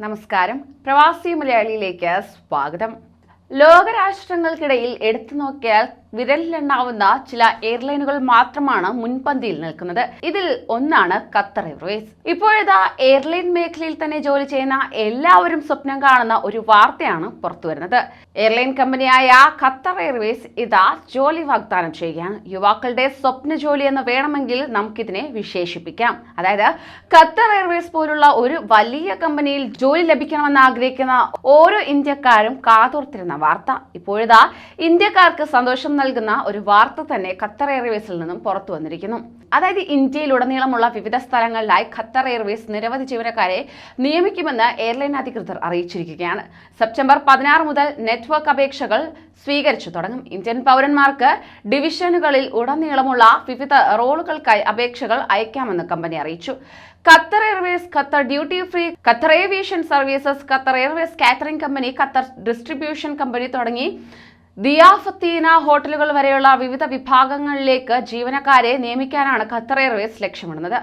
നമസ്കാരം. പ്രവാസി മലയാളിയിലേക്ക് സ്വാഗതം. ലോകരാഷ്ട്രങ്ങൾക്കിടയിൽ എടുത്തു നോക്കിയാൽ വിരലിലെണ്ണാവുന്ന ചില എയർലൈനുകൾ മാത്രമാണ് മുൻപന്തിയിൽ നിൽക്കുന്നത്. ഇതിൽ ഒന്നാണ് ഖത്തർ എയർവേസ്. ഇപ്പോഴത്തെ എയർലൈൻ മേഖലയിൽ തന്നെ ജോലി ചെയ്യുന്ന എല്ലാവരും സ്വപ്നം കാണുന്ന ഒരു വാർത്തയാണ് പുറത്തുവരുന്നത് എയർലൈൻ കമ്പനിയായ ഖത്തർ എയർവേസ് ഇതാ ജോലി വാഗ്ദാനം ചെയ്യുകയാണ്. യുവാക്കളുടെ സ്വപ്ന ജോലി എന്ന് വേണമെങ്കിൽ നമുക്കിതിനെ വിശേഷിപ്പിക്കാം. അതായത് ഖത്തർ എയർവേസ് പോലുള്ള ഒരു വലിയ കമ്പനിയിൽ ജോലി ലഭിക്കണമെന്ന് ആഗ്രഹിക്കുന്ന ഓരോ ഇന്ത്യക്കാരും കാതോർത്തിരുന്ന വാർത്ത. ഇപ്പോഴതാ ഇന്ത്യക്കാർക്ക് സന്തോഷം നൽകുന്ന ഒരു വാർത്ത തന്നെ ഖത്തർ എയർവേസിൽ നിന്നും പുറത്തു വന്നിരിക്കുന്നു. അതായത് ഇന്ത്യയിലുടനീളമുള്ള വിവിധ സ്ഥലങ്ങളിലായി ഖത്തർ എയർവേസ് നിരവധി ജീവനക്കാരെ നിയമിക്കുമെന്ന് എയർലൈൻ അധികൃതർ അറിയിച്ചിരിക്കുകയാണ്. സെപ്റ്റംബർ പതിനാറ് മുതൽ നെറ്റ്വർക്ക് അപേക്ഷകൾ സ്വീകരിച്ചു തുടങ്ങും. ഇന്ത്യൻ പൗരന്മാർക്ക് ഡിവിഷനുകളിൽ ഉടനീളമുള്ള വിവിധ റോളുകൾക്കായി അപേക്ഷകൾ അയക്കാമെന്ന് കമ്പനി അറിയിച്ചു. Qatar Airways Qatar duty free Qatar aviation services Qatar Airways catering company Qatar distribution company തുടങ്ങി ദിയാഫത്തീന ഹോട്ടലുകൾ വരെയുള്ള വിവിധ വിഭാഗങ്ങളിലേക്ക് ജീവനക്കാരെ നിയമിക്കാനാണ് ഖത്തർ എയർവേസ് ലക്ഷ്യമിടുന്നത്.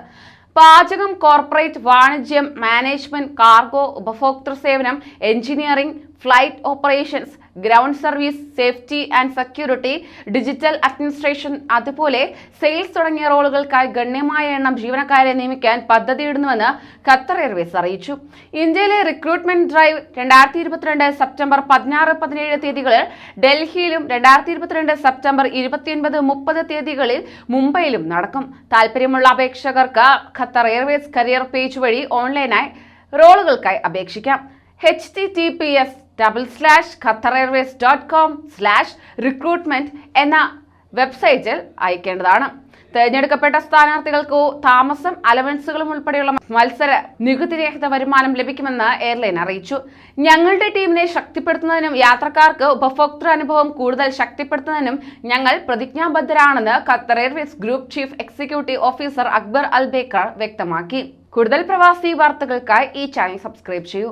പാചകം കോർപ്പറേറ്റ് വാണിജ്യം മാനേജ്മെന്റ് കാർഗോ ഉപഭോക്തൃ സേവനം engineering flight operations ground service safety and security digital administration അതുപോലെ സെയിൽസ് തുടങ്ങിയ റോളുകൾക്കായി ഗണ്യമായ എണ്ണം ജീവനക്കാരെ നിയമിക്കാൻ പദ്ധതിയിടുന്നുവെന്ന് ഖത്തർ എയർവേസ് അറിയിച്ചു. ഇന്ത്യയിലെ റിക്രൂട്ട്മെന്റ് ഡ്രൈവ് രണ്ടായിരത്തി ഇരുപത്തിരണ്ട് സെപ്റ്റംബർ പതിനാറ് പതിനേഴ് തീയതികളിൽ ഡൽഹിയിലും രണ്ടായിരത്തി ഇരുപത്തിരണ്ട് സെപ്റ്റംബർ ഇരുപത്തിയൊൻപത് മുപ്പത് തീയതികളിൽ മുംബൈയിലും നടക്കും. താല്പര്യമുള്ള അപേക്ഷകർക്ക് ഖത്തർ എയർവേസ് കരിയർ പേജ് വഴി ഓൺലൈനായി റോളുകൾക്കായി അപേക്ഷിക്കാം. H T T P S double slash Qatar Airways dot com slash recruitment എന്ന വെബ്സൈറ്റിൽ അയക്കേണ്ടതാണ്. തിരഞ്ഞെടുക്കപ്പെട്ട സ്ഥാനാർത്ഥികൾക്ക് താമസം അലവൻസുകളും ഉൾപ്പെടെയുള്ള മത്സര നികുതിരഹിത വരുമാനം ലഭിക്കുമെന്ന് എയർലൈൻ അറിയിച്ചു. ഞങ്ങളുടെ ടീമിനെ ശക്തിപ്പെടുത്തുന്നതിനും യാത്രക്കാർക്ക് ഉപഭോക്തൃ അനുഭവം കൂടുതൽ ശക്തിപ്പെടുത്തുന്നതിനും ഞങ്ങൾ പ്രതിജ്ഞാബദ്ധരാണെന്ന് Qatar Airways group chief executive officer Akbar Al Baker വ്യക്തമാക്കി. കൂടുതൽ പ്രവാസി വാർത്തകൾക്കായി ഈ ചാനൽ സബ്സ്ക്രൈബ് ചെയ്യൂ.